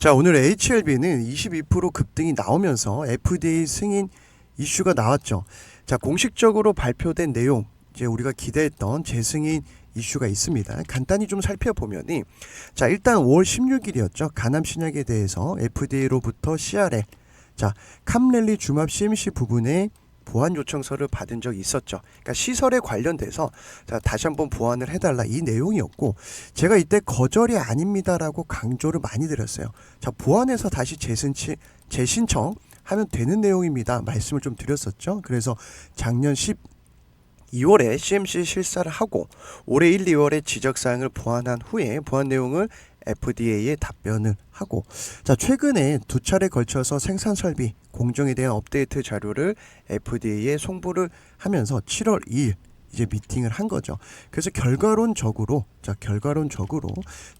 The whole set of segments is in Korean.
자, 오늘 HLB는 22% 급등이 나오면서 FDA 승인 이슈가 나왔죠. 자, 공식적으로 발표된 내용, 이제 우리가 기대했던 재승인 이슈가 있습니다. 간단히 좀 살펴보면이 자, 일단 5월 16일이었죠. 간암 신약에 대해서 FDA로부터 CRL 자, 캄렐리 주맙 CMC 부분에 보안 요청서를 받은 적이 있었죠. 그러니까 시설에 관련돼서 자, 다시 한번 보완을 해달라 이 내용이었고 제가 이때 거절이 아닙니다라고 강조를 많이 드렸어요. 자, 보완해서 다시 재신치, 재신청 하면 되는 내용입니다. 말씀을 좀 드렸었죠. 그래서 작년 12월에 CMC 실사를 하고 올해 1, 2월에 지적 사항을 보완한 후에 보완 내용을 FDA에 답변을 하고 자 최근에 두 차례 걸쳐서 생산 설비 공정에 대한 업데이트 자료를 FDA에 송부를 하면서 7월 2일 이제 미팅을 한 거죠. 그래서 결과론적으로 자 결과론적으로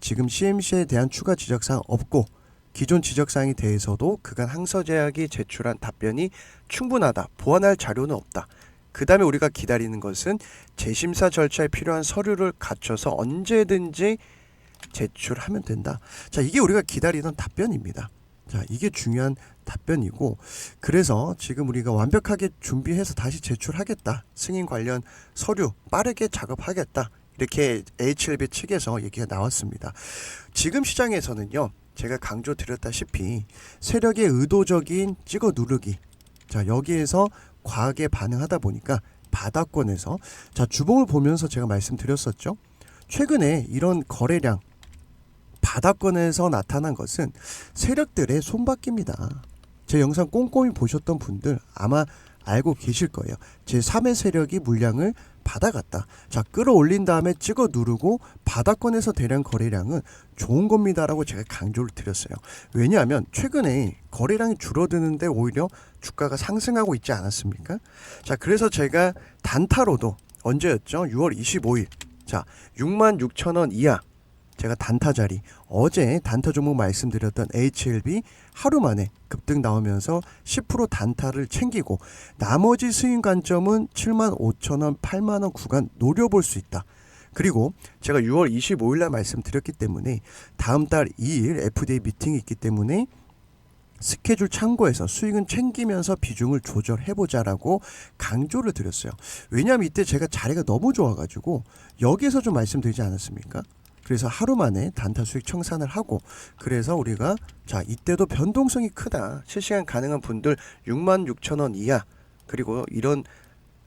지금 CMC에 대한 추가 지적 사항 없고 기존 지적 사항에 대해서도 그간 항서 제약이 제출한 답변이 충분하다. 보완할 자료는 없다. 그 다음에 우리가 기다리는 것은 재심사 절차에 필요한 서류를 갖춰서 언제든지 제출하면 된다. 자, 이게 우리가 기다리던 답변입니다. 자, 이게 중요한 답변이고, 그래서 지금 우리가 완벽하게 준비해서 다시 제출하겠다. 승인 관련 서류 빠르게 작업하겠다. 이렇게 HLB 측에서 얘기가 나왔습니다. 지금 시장에서는요, 제가 강조 드렸다시피 세력의 의도적인 찍어 누르기. 자, 여기에서 과하게 반응하다 보니까 바닥권에서 자, 주봉을 보면서 제가 말씀드렸었죠. 최근에 이런 거래량 바닥권에서 나타난 것은 세력들의 손바뀝니다. 제 영상 꼼꼼히 보셨던 분들 아마 알고 계실 거예요. 제 3의 세력이 물량을 받아갔다. 자, 끌어올린 다음에 찍어 누르고 바닥권에서 대량 거래량은 좋은 겁니다라고 제가 강조를 드렸어요. 왜냐하면 최근에 거래량이 줄어드는데 오히려 주가가 상승하고 있지 않았습니까? 자, 그래서 제가 단타로도 언제였죠? 6월 25일. 자, 6만 6천 원 이하 제가 단타 자리 어제 단타 종목 말씀드렸던 HLB 하루 만에 급등 나오면서 10% 단타를 챙기고 나머지 스윙 관점은 7만 5천 원, 8만 원 구간 노려볼 수 있다. 그리고 제가 6월 25일 날 말씀드렸기 때문에 다음 달 2일 FDA 미팅이 있기 때문에 스케줄 참고해서 수익은 챙기면서 비중을 조절해보자라고 강조를 드렸어요. 왜냐하면 이때 제가 자리가 너무 좋아가지고 여기에서 좀 말씀드리지 않았습니까? 그래서 하루 만에 단타 수익 청산을 하고 그래서 우리가 자 이때도 변동성이 크다. 실시간 가능한 분들 6만 6천 원 이하. 그리고 이런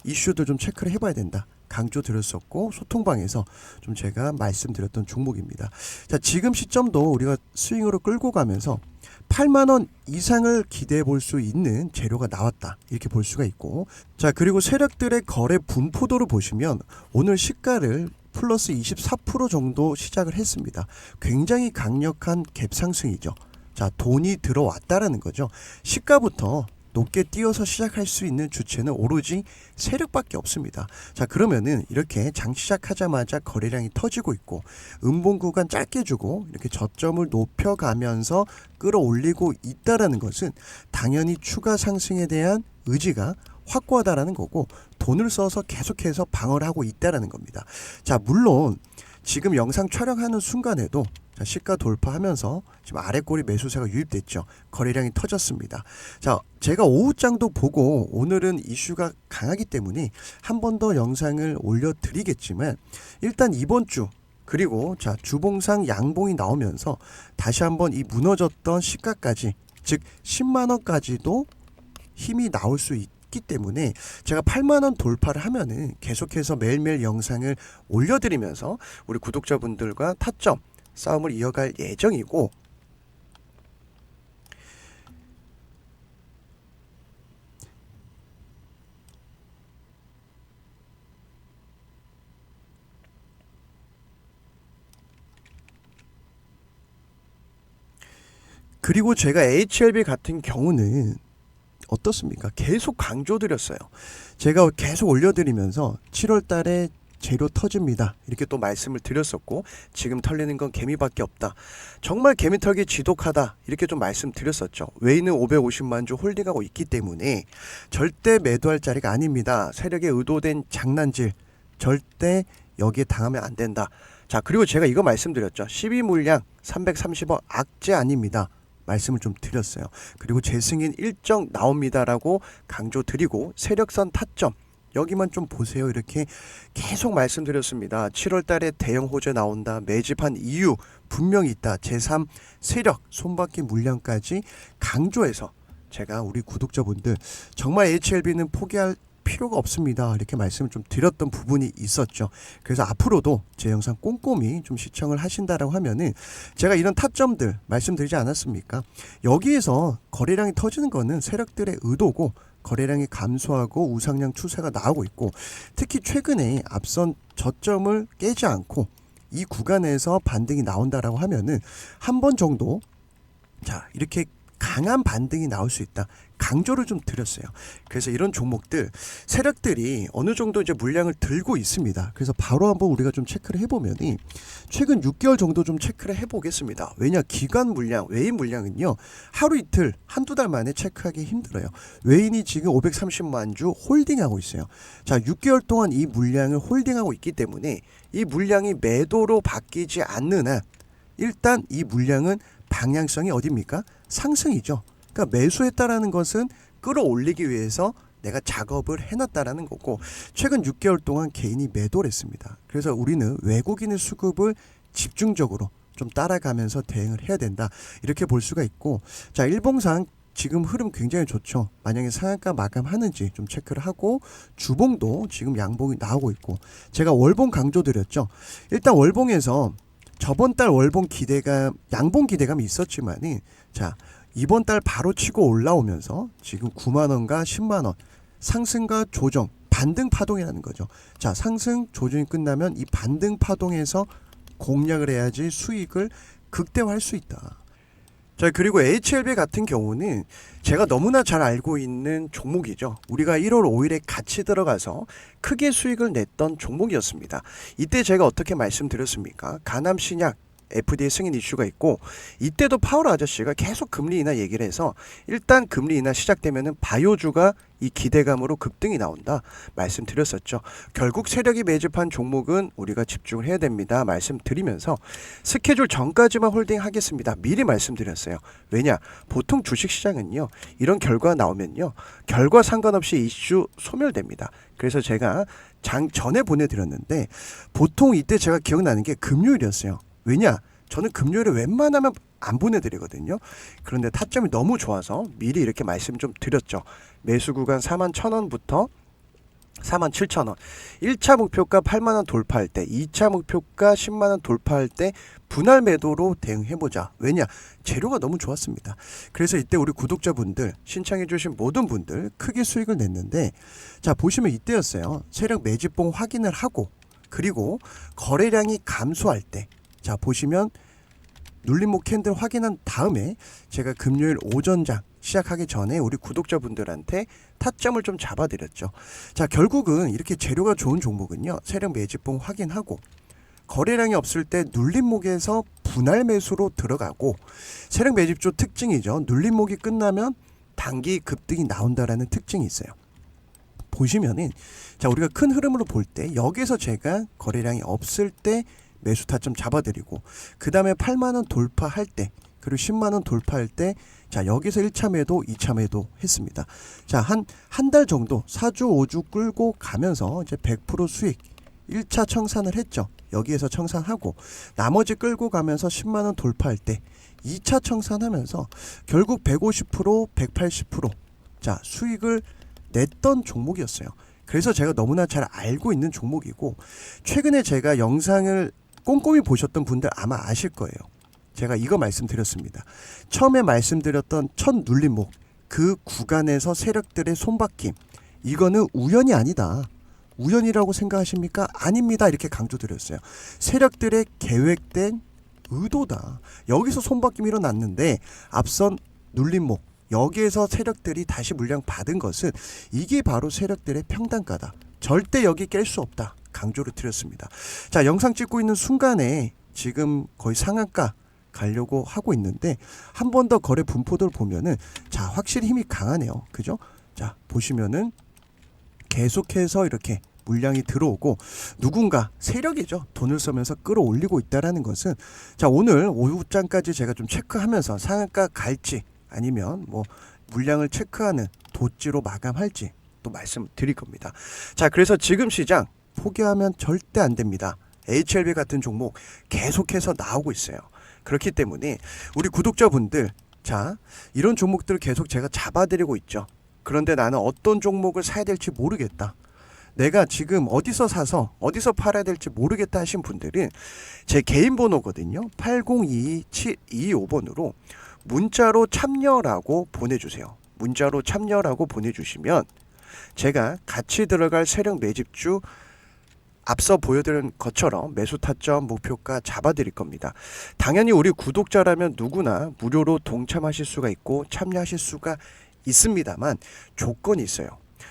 이슈도 좀 체크를 해봐야 된다. 강조 드렸었고 소통방에서 좀 제가 말씀드렸던 종목입니다. 자 지금 시점도 우리가 스윙으로 끌고 가면서 8만 원 이상을 기대해 볼 수 있는 재료가 나왔다. 이렇게 볼 수가 있고. 자 그리고 세력들의 거래 분포도를 보시면 오늘 시가를 플러스 24% 정도 시작을 했습니다. 굉장히 강력한 갭 상승이죠. 자, 돈이 들어왔다라는 거죠. 시가부터 높게 뛰어서 시작할 수 있는 주체는 오로지 세력밖에 없습니다. 자, 그러면은 이렇게 장 시작하자마자 거래량이 터지고 있고 음봉 구간 짧게 주고 이렇게 저점을 높여가면서 끌어올리고 있다라는 것은 당연히 추가 상승에 대한 의지가 확고하다라는 거고 돈을 써서 계속해서 방어를 하고 있다라는 겁니다. 자, 물론 지금 영상 촬영하는 순간에도 자, 시가 돌파하면서 지금 아래 꼬리 매수세가 유입됐죠. 거래량이 터졌습니다. 자, 제가 오후장도 보고 오늘은 이슈가 강하기 때문에 한 번 더 영상을 올려드리겠지만 일단 이번 주 그리고 자 주봉상 양봉이 나오면서 다시 한번 이 무너졌던 시가까지 즉 10만 원까지도 힘이 나올 수 있. 있기 때문에 제가 8만 원 돌파를 하면은 계속해서 매일매일 영상을 올려드리면서 우리 구독자분들과 타점 싸움을 이어갈 예정이고 그리고 제가 HLB 같은 경우는 어떻습니까? 계속 강조드렸어요. 제가 계속 올려드리면서 7월 달에 재료 터집니다. 이렇게 또 말씀을 드렸었고 지금 털리는 건 개미밖에 없다. 정말 개미 털기 지독하다. 이렇게 좀 말씀드렸었죠. 웨이는 550만 주 홀딩하고 있기 때문에 절대 매도할 자리가 아닙니다. 세력의 의도된 장난질 절대 여기에 당하면 안 된다. 자 그리고 제가 이거 말씀드렸죠. 12 물량 330억 악재 아닙니다. 말씀을 좀 드렸어요. 그리고 재승인 일정 나옵니다라고 강조드리고 세력선 타점 여기만 좀 보세요. 이렇게 계속 말씀드렸습니다. 7월 달에 대형 호재 나온다. 매집한 이유 분명히 있다. 제3 세력 손바퀴 물량까지 강조해서 제가 우리 구독자분들 정말 HLB는 포기할 필요가 없습니다. 이렇게 말씀을 좀 드렸던 부분이 있었죠. 그래서 앞으로도 제 영상 꼼꼼히 좀 시청을 하신다라고 하면은 제가 이런 타점들 말씀드리지 않았습니까? 여기에서 거래량이 터지는 거는 세력들의 의도고 거래량이 감소하고 우상향 추세가 나오고 있고 특히 최근에 앞선 저점을 깨지 않고 이 구간에서 반등이 나온다라고 하면은 한 번 정도 자 이렇게 강한 반등이 나올 수 있다. 강조를 좀 드렸어요. 그래서 이런 종목들 세력들이 어느 정도 이제 물량을 들고 있습니다. 그래서 바로 한번 우리가 좀 체크를 해보면이 최근 6개월 정도 좀 체크를 해보겠습니다. 왜냐 기관 물량, 외인 물량은요 하루 이틀 한두 달 만에 체크하기 힘들어요. 외인이 지금 530만 주 홀딩하고 있어요. 자 6개월 동안 이 물량을 홀딩하고 있기 때문에 이 물량이 매도로 바뀌지 않는 한 일단 이 물량은 방향성이 어딥니까? 상승이죠. 그러니까 매수했다라는 것은 끌어올리기 위해서 내가 작업을 해놨다라는 거고 최근 6개월 동안 개인이 매도를 했습니다. 그래서 우리는 외국인의 수급을 집중적으로 좀 따라가면서 대응을 해야 된다 이렇게 볼 수가 있고 자 일봉상 지금 흐름 굉장히 좋죠. 만약에 상한가 마감하는지 좀 체크를 하고 주봉도 지금 양봉이 나오고 있고 제가 월봉 강조드렸죠. 일단 월봉에서 저번 달 월봉 기대감, 양봉 기대감이 있었지만은 자 이번 달 바로 치고 올라오면서 지금 9만 원과 10만 원 상승과 조정 반등 파동이라는 거죠. 자 상승 조정이 끝나면 이 반등 파동에서 공략을 해야지 수익을 극대화할 수 있다. 자 그리고 HLB 같은 경우는 제가 너무나 잘 알고 있는 종목이죠. 우리가 1월 5일에 같이 들어가서 크게 수익을 냈던 종목이었습니다. 이때 제가 어떻게 말씀드렸습니까? 가남 신약 FDA 승인 이슈가 있고 이때도 파월 아저씨가 계속 금리 인하 얘기를 해서 일단 금리 인하 시작되면은 바이오주가 이 기대감으로 급등이 나온다 말씀드렸었죠. 결국 세력이 매집한 종목은 우리가 집중을 해야 됩니다 말씀드리면서 스케줄 전까지만 홀딩하겠습니다 미리 말씀드렸어요. 왜냐 보통 주식 시장은요 이런 결과 나오면요 결과 상관없이 이슈 소멸됩니다. 그래서 제가 장 전에 보내드렸는데 보통 이때 제가 기억나는 게 금요일이었어요. 왜냐? 저는 금요일에 웬만하면 안 보내드리거든요. 그런데 타점이 너무 좋아서 미리 이렇게 말씀 좀 드렸죠. 매수 구간 4만 1,000원부터 4만 7천 원. 1차 목표가 8만 원 돌파할 때, 2차 목표가 10만 원 돌파할 때 분할 매도로 대응해 보자. 왜냐? 재료가 너무 좋았습니다. 그래서 이때 우리 구독자분들 신청해 주신 모든 분들 크게 수익을 냈는데 자, 보시면 이때였어요. 세력 매집봉 확인을 하고 그리고 거래량이 감소할 때 자, 보시면 눌림목 캔들 확인한 다음에 제가 금요일 오전장 시작하기 전에 우리 구독자분들한테 타점을 좀 잡아드렸죠. 자, 결국은 이렇게 재료가 좋은 종목은요. 세력 매집봉 확인하고 거래량이 없을 때 눌림목에서 분할 매수로 들어가고 세력 매집조 특징이죠. 눌림목이 끝나면 단기 급등이 나온다라는 특징이 있어요. 보시면은 자 우리가 큰 흐름으로 볼 때 여기서 제가 거래량이 없을 때 매수 타점 잡아드리고 그 다음에 8만 원 돌파할 때 그리고 10만 원 돌파할 때 자 여기서 1차 매도 2차 매도 했습니다. 자 한 한 달 정도 4주 5주 끌고 가면서 이제 100% 수익 1차 청산을 했죠. 여기에서 청산하고 나머지 끌고 가면서 10만 원 돌파할 때 2차 청산하면서 결국 150% 180%자 수익을 냈던 종목이었어요. 그래서 제가 너무나 잘 알고 있는 종목이고 최근에 제가 영상을 꼼꼼히 보셨던 분들 아마 아실 거예요. 제가 이거 말씀드렸습니다. 처음에 말씀드렸던 첫 눌림목 그 구간에서 세력들의 손바뀜 이거는 우연이 아니다. 우연이라고 생각하십니까? 아닙니다. 이렇게 강조드렸어요. 세력들의 계획된 의도다. 여기서 손바뀜이 일어났는데 앞선 눌림목 여기에서 세력들이 다시 물량 받은 것은 이게 바로 세력들의 평단가다. 절대 여기 깰 수 없다. 강조를 드렸습니다. 자, 영상 찍고 있는 순간에 지금 거의 상한가 가려고 하고 있는데 한 번 더 거래 분포도를 보면은 자, 확실히 힘이 강하네요. 그죠? 자, 보시면은 계속해서 이렇게 물량이 들어오고 누군가 세력이죠. 돈을 쓰면서 끌어올리고 있다라는 것은 자 오늘 오후장까지 제가 좀 체크하면서 상한가 갈지 아니면 뭐 물량을 체크하는 도지로 마감할지 또 말씀드릴 겁니다. 자 그래서 지금 시장 포기하면 절대 안 됩니다. HLB 같은 종목 계속해서 나오고 있어요. 그렇기 때문에 우리 구독자분들 자 이런 종목들 계속 제가 잡아드리고 있죠. 그런데 나는 어떤 종목을 사야 될지 모르겠다. 내가 지금 어디서 사서 어디서 팔아야 될지 모르겠다 하신 분들은 제 개인 번호거든요. 8022-725번으로 문자로 참여라고 보내주세요. 문자로 참여라고 보내주시면 제가 같이 들어갈 세력 매집주 앞서 보여드린 것처럼 매수 타점 목표가 잡아드릴 겁니다. 당연히 우리 구독자라면 누구나 무료로 동참하실 수가 있고 참여하실 수가 있습니다만 조건이 있어요.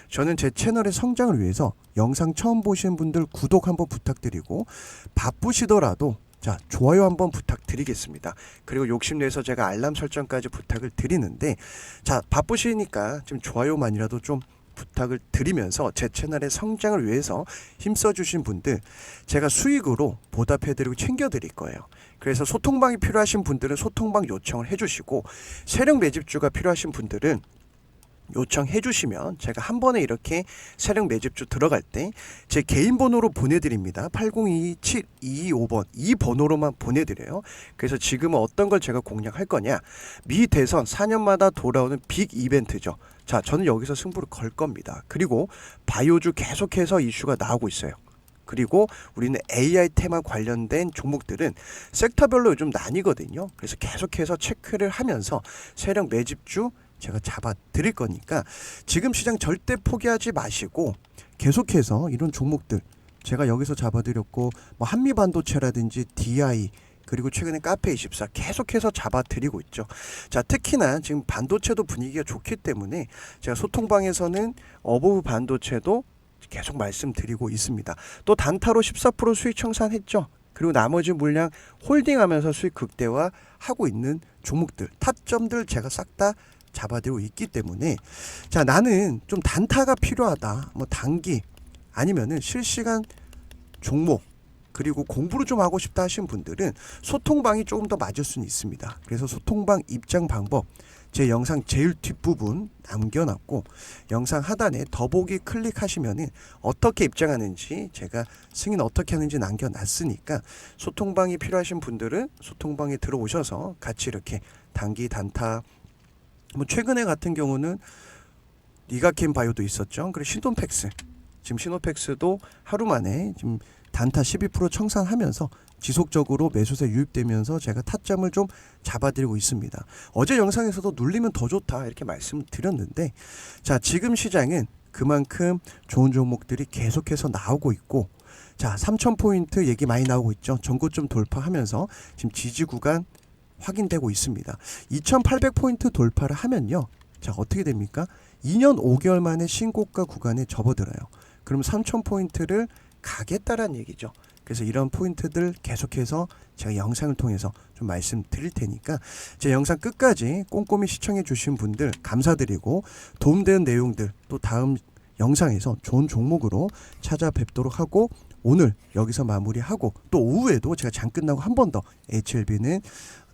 저는 제 채널의 성장을 위해서 영상 처음 보시는 분들 구독 한번 부탁드리고 바쁘시더라도 자 좋아요 한번 부탁드리겠습니다. 그리고 욕심내서 제가 알람 설정까지 부탁을 드리는데 자 바쁘시니까 지금 좋아요만이라도 좀 부탁을 드리면서 제 채널의 성장을 위해서 힘써 주신 분들 제가 수익으로 보답해 드리고 챙겨 드릴 거예요. 그래서 소통방이 필요하신 분들은 소통방 요청을 해 주시고 세력 매집주가 필요하신 분들은 요청해 주시면 제가 한 번에 이렇게 세력 매집주 들어갈 때 제 개인 번호로 보내드립니다. 8022-725번 이 번호로만 보내드려요. 그래서 지금은 어떤 걸 제가 공략할 거냐 미 대선 4년마다 돌아오는 빅 이벤트죠. 자 저는 여기서 승부를 걸 겁니다. 그리고 바이오주 계속해서 이슈가 나오고 있어요. 그리고 우리는 AI 테마 관련된 종목들은 섹터별로 요즘 나뉘거든요. 그래서 계속해서 체크를 하면서 세력 매집주 제가 잡아 드릴 거니까 지금 시장 절대 포기하지 마시고 계속해서 이런 종목들 제가 여기서 잡아 드렸고 뭐 한미 반도체라든지 DI 그리고 최근에 카페24 계속해서 잡아 드리고 있죠. 자, 특히나 지금 반도체도 분위기가 좋기 때문에 제가 소통방에서는 어부브 반도체도 계속 말씀드리고 있습니다. 또 단타로 14% 수익 청산했죠. 그리고 나머지 물량 홀딩하면서 수익 극대화 하고 있는 종목들 타점들 제가 싹 다 잡아들고 있기 때문에 자 나는 좀 단타가 필요하다 뭐 단기 아니면은 실시간 종목 그리고 공부를 좀 하고 싶다 하신 분들은 소통방이 조금 더 맞을 수는 있습니다. 그래서 소통방 입장 방법 제 영상 제일 뒷부분 남겨놨고 영상 하단에 더보기 클릭하시면은 어떻게 입장하는지 제가 승인 어떻게 하는지 남겨놨으니까 소통방이 필요하신 분들은 소통방에 들어오셔서 같이 이렇게 단기 단타 뭐 최근에 같은 경우는 니가캠 바이오도 있었죠. 그리고 신돈팩스 지금 신호팩스도 하루 만에 지금 단타 12% 청산하면서 지속적으로 매수세 유입되면서 제가 타점을 좀 잡아드리고 있습니다. 어제 영상에서도 눌리면 더 좋다 이렇게 말씀드렸는데 자 지금 시장은 그만큼 좋은 종목들이 계속해서 나오고 있고 자 3,000포인트 얘기 많이 나오고 있죠. 전고점 돌파하면서 지금 지지 구간 확인되고 있습니다. 2,800포인트 돌파를 하면요. 자 어떻게 됩니까? 2년 5개월 만에 신고가 구간에 접어들어요. 그럼 3,000포인트를 가겠다라는 얘기죠. 그래서 이런 포인트들 계속해서 제가 영상을 통해서 좀 말씀드릴 테니까 제 영상 끝까지 꼼꼼히 시청해 주신 분들 감사드리고 도움되는 내용들 또 다음 영상에서 좋은 종목으로 찾아뵙도록 하고 오늘 여기서 마무리하고 또 오후에도 제가 장 끝나고 한 번 더 HLB는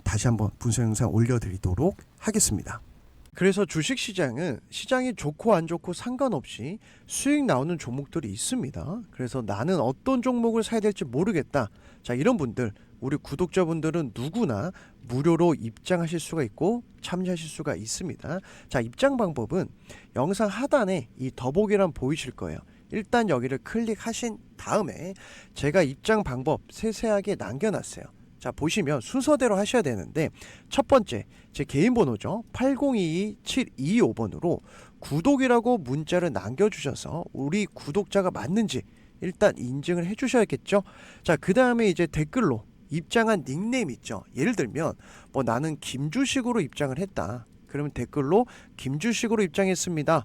다시 한번 분석 영상 올려드리도록 하겠습니다. 그래서 주식 시장은 시장이 좋고 안 좋고 상관없이 수익 나오는 종목들이 있습니다. 그래서 나는 어떤 종목을 사야 될지 모르겠다. 자, 이런 분들 우리 구독자분들은 누구나 무료로 입장하실 수가 있고 참여하실 수가 있습니다. 자, 입장 방법은 영상 하단에 이 더보기란 보이실 거예요. 일단 여기를 클릭하신 다음에 제가 입장 방법 세세하게 남겨놨어요. 자 보시면 순서대로 하셔야 되는데 첫 번째 제 개인 번호죠. 8022-725번으로 구독이라고 문자를 남겨 주셔서 우리 구독자가 맞는지 일단 인증을 해 주셔야겠죠? 자 그 다음에 이제 댓글로 입장한 닉네임 있죠? 예를 들면 뭐 나는 김주식으로 입장을 했다. 그러면 댓글로 김주식으로 입장했습니다